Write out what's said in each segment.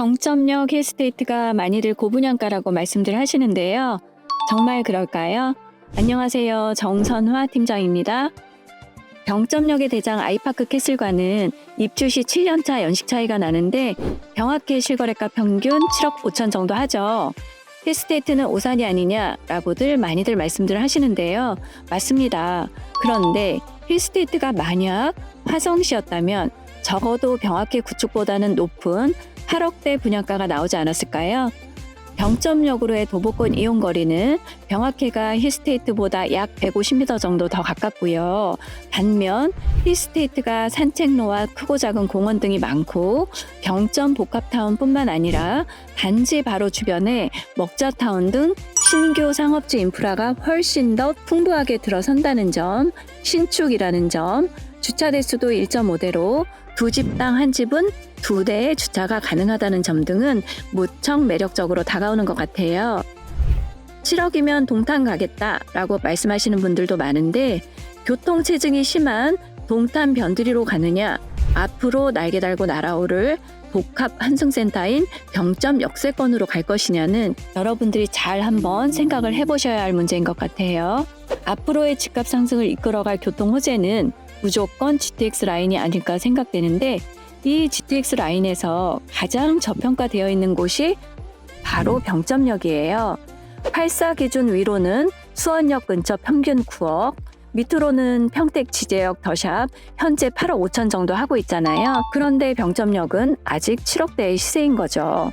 병점력 힐스테이트가 많이들 고분양가라고 말씀들 하시는데요. 정말 그럴까요? 안녕하세요. 정선화 팀장입니다. 병점력의 대장 아이파크 캐슬과는 입주 시 7년차 연식 차이가 나는데 병합계 실거래가 평균 7억 5천 정도 하죠. 힐스테이트는 오산이 아니냐라고들 많이들 말씀들 하시는데요. 맞습니다. 그런데 힐스테이트가 만약 화성시였다면 적어도 병합계 구축보다는 높은 8억대 분양가가 나오지 않았을까요? 병점역으로의 도보권 이용 거리는 병합계가 힐스테이트보다 약 150m 정도 더 가깝고요. 반면 힐스테이트가 산책로와 크고 작은 공원 등이 많고 병점 복합타운뿐만 아니라 단지 바로 주변에 먹자타운 등 신규 상업지 인프라가 훨씬 더 풍부하게 들어선다는 점, 신축이라는 점, 주차 대수도 1.5대로 두 집당 한 집은 두 대의 주차가 가능하다는 점 등은 무척 매력적으로 다가오는 것 같아요. 7억이면 동탄 가겠다라고 말씀하시는 분들도 많은데 교통 체증이 심한 동탄 변두리로 가느냐 앞으로 날개 달고 날아오를 복합 환승센터인 병점 역세권으로 갈 것이냐는 여러분들이 잘 한번 생각을 해보셔야 할 문제인 것 같아요. 앞으로의 집값 상승을 이끌어갈 교통 호재는 무조건 GTX 라인이 아닐까 생각되는데 이 GTX 라인에서 가장 저평가되어 있는 곳이 바로 병점역이에요. 84 기준 위로는 수원역 근처 평균 9억, 밑으로는 평택 지제역 더샵 현재 8억 5천 정도 하고 있잖아요. 그런데 병점역은 아직 7억대의 시세인 거죠.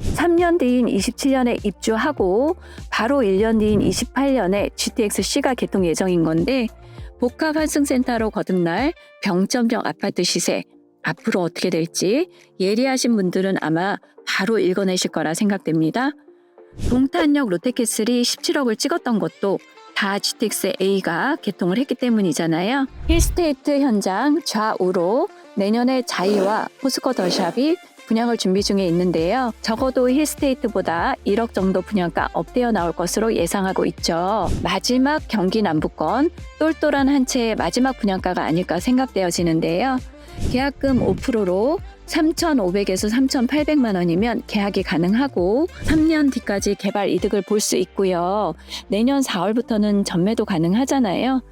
3년 뒤인 27년에 입주하고 바로 1년 뒤인 28년에 GTX-C가 개통 예정인 건데 복합 환승센터로 거듭날 병점역 아파트 시세 앞으로 어떻게 될지 예리하신 분들은 아마 바로 읽어내실 거라 생각됩니다. 동탄역 롯데캐슬이 17억을 찍었던 것도 다 GTX A가 개통을 했기 때문이잖아요. 힐스테이트 현장 좌우로 내년에 자이와 포스코 더샵이 분양을 준비 중에 있는데요. 적어도 힐스테이트보다 1억 정도 분양가 업되어 나올 것으로 예상하고 있죠. 마지막 경기 남부권 똘똘한 한 채의 마지막 분양가가 아닐까 생각되어지는데요. 계약금 5%로 3,500에서 3,800만 원이면 계약이 가능하고 3년 뒤까지 개발 이득을 볼 수 있고요. 내년 4월부터는 전매도 가능하잖아요.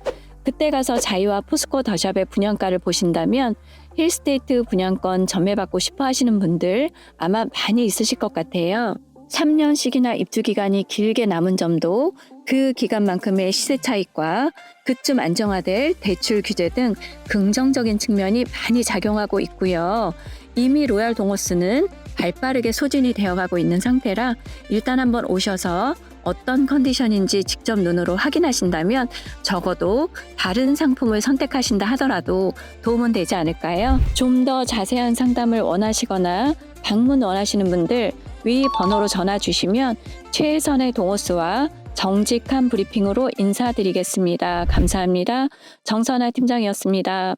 그때 가서 자이와 포스코 더샵의 분양가를 보신다면 힐스테이트 분양권 전매받고 싶어 하시는 분들 아마 많이 있으실 것 같아요. 3년씩이나 입주 기간이 길게 남은 점도 그 기간만큼의 시세 차익과 그쯤 안정화될 대출 규제 등 긍정적인 측면이 많이 작용하고 있고요. 이미 로얄 동호스는 발빠르게 소진이 되어가고 있는 상태라 일단 한번 오셔서 어떤 컨디션인지 직접 눈으로 확인하신다면 적어도 다른 상품을 선택하신다 하더라도 도움은 되지 않을까요? 좀 더 자세한 상담을 원하시거나 방문 원하시는 분들 위 번호로 전화 주시면 최선의 동호수와 정직한 브리핑으로 인사드리겠습니다. 감사합니다. 정선아 팀장이었습니다.